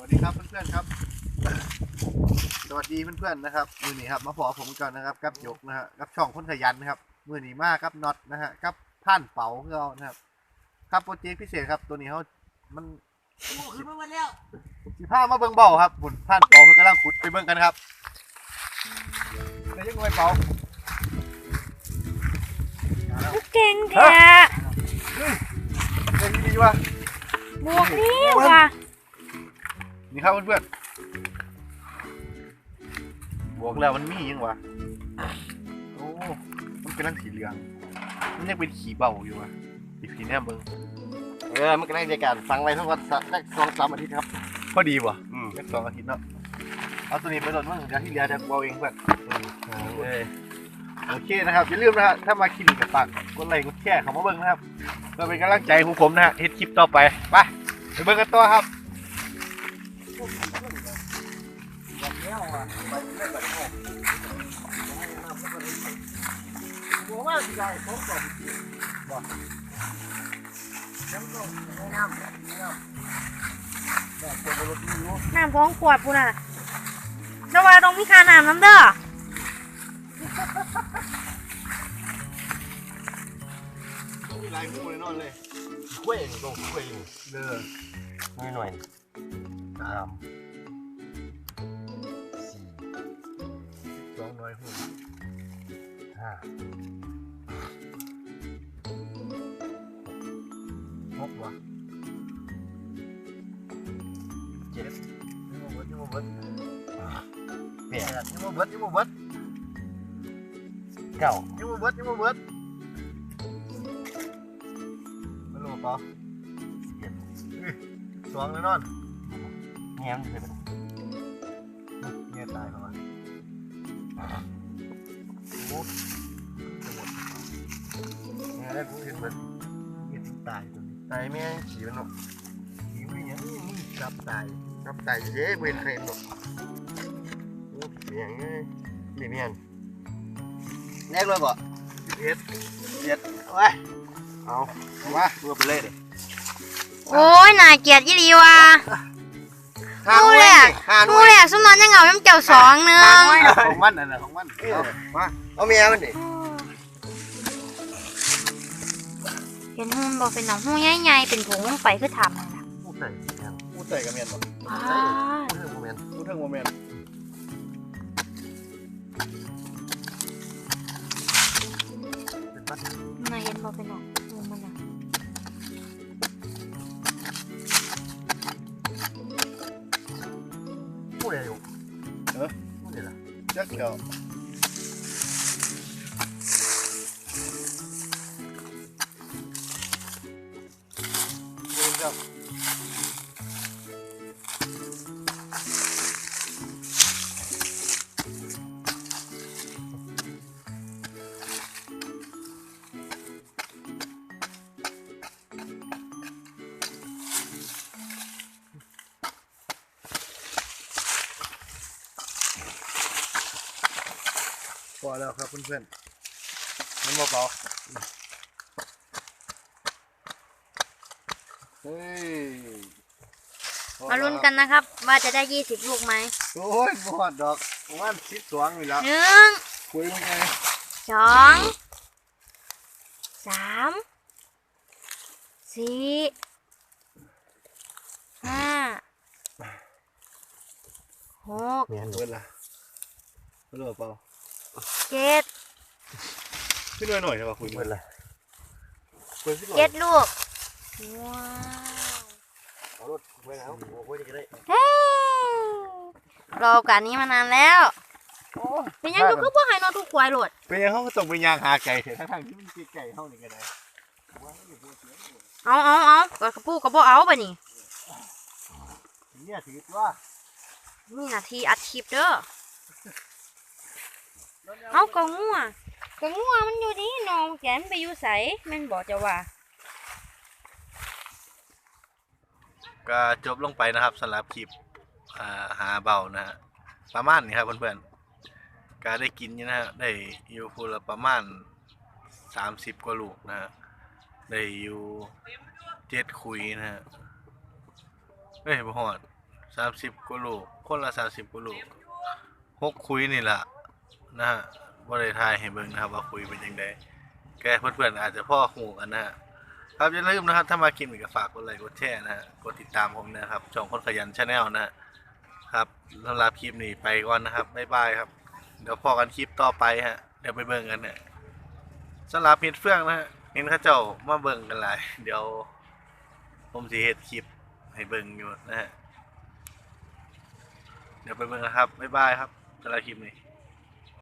วัสดีครับเพื่อนๆครับ สวัสดีเพื่อนๆนะครับมือนี้ครับมาพอผมกันนะครับกับยกนะฮะกับช่องคนขยันนะครับมือนี้มากครับน็อตนะฮะกับผ่านเป๋าของเรานะครับครับโปรเจกต์พิเศษครับตัวนี้เขามันโอ้ขึ้นมาหมดแล้วสีผ้ามาเบิ่งเบาครับบุญผ่านเป๋าเพื่อนกำลังขุดไปเบิ่งกันครับในยังไงเป๋าเก่งแท้เป็นดีวะบวกนี่ว่ะ นี่ครับเพื่อนๆบวกแล้วมันมียังวะโอ้มันกำลังสีเหลือง มันยังเป็นขีเบาอยู่วะอีพีแน่เบิ่งเออมันก็ได้ในการฟังไว้ทั้งวันสักสองสามอาทิตย์ครับพอดีวะอืมแค่สองอาทิตย์เนาะเอาตัวนี้ไปโหลดมั่งเดี๋ยวที่เหลือจะเบาเองเพื่อนเออโอเคนะครับอย่าลืมนะฮะถ้ามาคลินิกกับปากกดไลค์กดแชร์เขามาเบิ่งนะครับเพื่อเป็นกำลังใจของผมนะฮะเฮ็ดคลิปต่อไปไปไปเบิ่งกันต่อครับ น้ำท้องขวดปุ่นอะแต่ว่าต้องมีคาน้ำน้ำเด้อต้องมีลายมือแน่นอนเลยกล้วยตรงกล้วยเด้อนี่หน่อยสา มสองน้อยหุ่นห้าหกวะเจ็ดยี่โมเบิร์ดยี่โมเบิร์ดแปแปดดยี่โมเบิร์ดยี่โมเบิร์ดเก้ายี่โมเบิร์ดยี่โมเบิร์ดไม่รู้เปล่าเจ็ดสองแน่นอนแง้มเลยเป็นเนี่ย โอ้จะหมดเนี่ยได้กูเห็นมันเนี่ยตายตัวนี้ตายแม่ขี่มันหนกผีไม่ยังนี่จับตายครับตายเย้เป็นเครนหนกโอ้เมียงเอ้ยนี่เมียนแรกเลยบ่สิบเอ็ดเจ็ดเอาไว้เอาเอาวะเมื่อไปเลยเด้โอ้ยน่าเกลียดยี่ดีว่ะ ห้าหดูน่วยแหละห้าหดูน่วยแหละสุนอนยังเหงาน้ำเจ้าสองหนึงของมันอันน่ะของมันเอามาเอาเมียมันดิเห็นหุ่นบอกเป็นหนองหูใหญ่ๆเป็นผงลงไปคือทำนั่นล่ะพูดใส่เมียนพูดใส่กับเมียนบ่ว้าพูดเรื่องเมียนพูดเรื่องโมเมนต์เป็นบัตรน่าเห็นบอกเป็นหนอง พูดอะไรอยู่เอแล้วครับเพื่อนๆมันเบาๆเฮ้ยพอมาแล้วลุ้นกันนะครับ ว่าจะได้ยี่สิบลูกไหมโอ้ยบอดดอกประมาณสิบสองอยู่แล้วหนึ่งคุยยังไงสองสามสี่ห้าหก เมียน เปิดละเปิดเปล่า เจ็ดขึ้นหน่อยหน่อยนะว่าคุยเปิดเลยเปิดขึ้นหน่อยเจ็ดลูก ว้าว เอารถไว้แล้วโอ้ยจะได้เฮ้รอโอกาสนี้มานานแล้วเป็นยังอยู่คือพวกไฮนอนทุกควายโหลดเป็นยังเขาก็ต้องไปยางหาไก่เถอะทั้งๆที่มันไก่เข้านี่ก็ได้เอาเอาเอาก็กระปูกระบอกเอาไปนี่เนี่ยถือว่านี่นาทีอัดคลิปเด้อ เอากระงัวกระงัวมันอยู่นี่น้องแกมนไปอยู่ใสแม่นบอกจะว่าก็จบลงไปนะครับสำหรับคลิปอ่าหาเบานะฮะประมาณนี้ครับเพื่อนๆก็ได้กินอยู่นะฮะได้อยู่พูละประมาณสามสิบกว่าลูกนะฮะได้อยู่เจ็ดคุยนะฮะเอ้ยบ่ฮอดสามสิบกว่าลูกคนละสามสิบกว่าลูกหกคุยนี่แหละ นะฮะบ่ได้ทายให้เบิ่งนะครับว่าคุยเป็นยังไงแกเพื่อนๆอาจจะพ่อหูกันนะฮะครับอย่าลืมนะครับถ้ามากินอีกก็ฝากกดไลค์กดแชร์นะฮะกดติดตามผมนะครับช่องคนขยันชาแนลนะฮะครับสำหรับคลิปนี้ไปก่อนนะครับบ๊ายบายครับ เดี๋ยวพอกันคลิปต่อไปฮะเดี๋ยวไปเบิ่งกันนะสำหรับเห็ดเฟื่องนะฮะเห็นข้าเจ้ามาเบิ่งกันหลายเดี๋ยว ผมสิเฮ็ดคลิปให้เบิ่งอยู่นะฮะเดี๋ยวไปเบิ่งกันครับบ๊ายบายครับสำหรับคลิปนี้